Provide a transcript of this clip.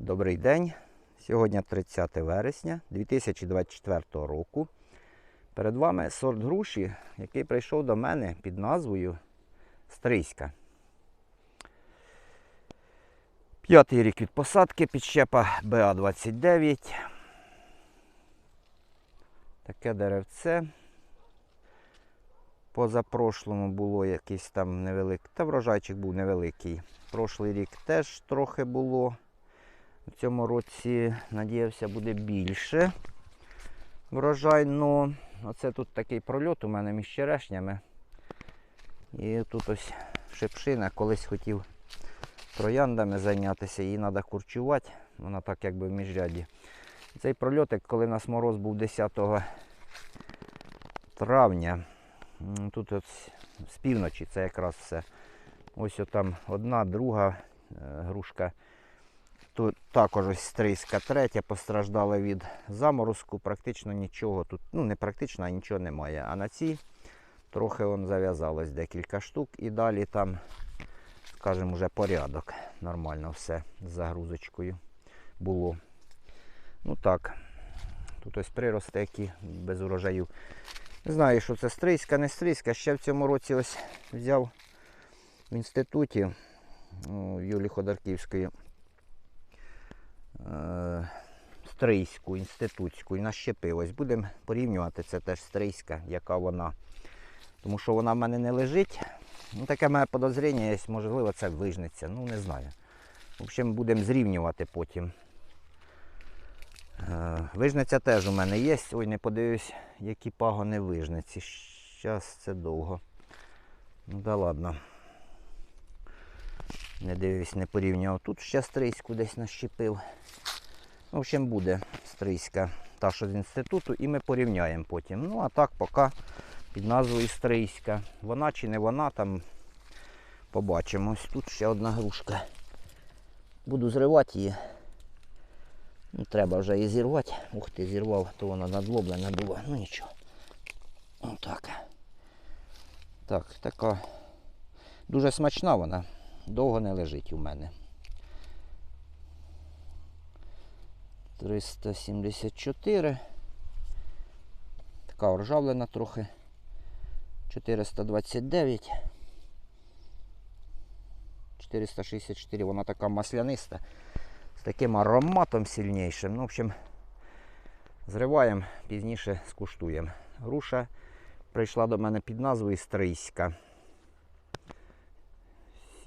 Добрий день. Сьогодні 30 вересня 2024 року. Перед вами сорт груші, який прийшов до мене під назвою Стрийська. П'ятий рік від посадки підщепа БА-29. Таке деревце. Позапрошлому було якийсь там невеликий, та врожайчик був невеликий. Прошлий рік теж трохи було. В цьому році, надіявся, буде більше врожай. Ну, оце тут такий прольот у мене між черешнями. І тут ось шипшина. Колись хотів трояндами зайнятися, її треба курчувати. Вона так якби в міжряді. Цей прольотик, коли у нас мороз був 10 травня, тут ось з півночі це якраз все. Ось там одна, друга е, грушка. Тут також ось стрийська третя постраждала від заморозку. Практично нічого тут, ну не практично, а нічого немає. А на цій трохи он зав'язалось декілька штук. І далі там, скажімо, вже порядок. Нормально все з загрузочкою було. Ну так. Тут ось прирости, які без урожаю. Не знаю, що це стрийська, не стрийська. Ще в цьому році ось взяв в інституті ну, в Юлії Ходорківської стрийську, інститутську і нащепив. Ось будемо порівнювати це теж стрийська, яка вона. Тому що вона в мене не лежить. Ну, таке моє подозріння є, можливо, це вижнеться. Ну, не знаю. В общем, будемо зрівнювати потім. Е, Вижниця теж у мене є. Ой, не подивлюсь, які пагони вижниці. Зараз це довго. Ну да ладно. Не дивлюсь, не порівнював. Тут ще стрийську десь нащепив. В общем, буде стрийська та, що з інституту, і ми порівняємо потім. Ну, а так поки під назвою стрийська. Вона чи не вона, там побачимо. Ось тут ще одна грушка. Буду зривати її. Ну, треба вже її зірвати. Ух ти, зірвав, то вона надлоблена була. Ну нічого. Отак. Так, така. Дуже смачна вона. Довго не лежить у мене. 374. Така оржавлена трохи. 429. 464. Вона така масляниста. З таким ароматом сильнішим. Ну, в общем, зриваємо, пізніше скуштуємо. Груша прийшла до мене під назвою Стрийська.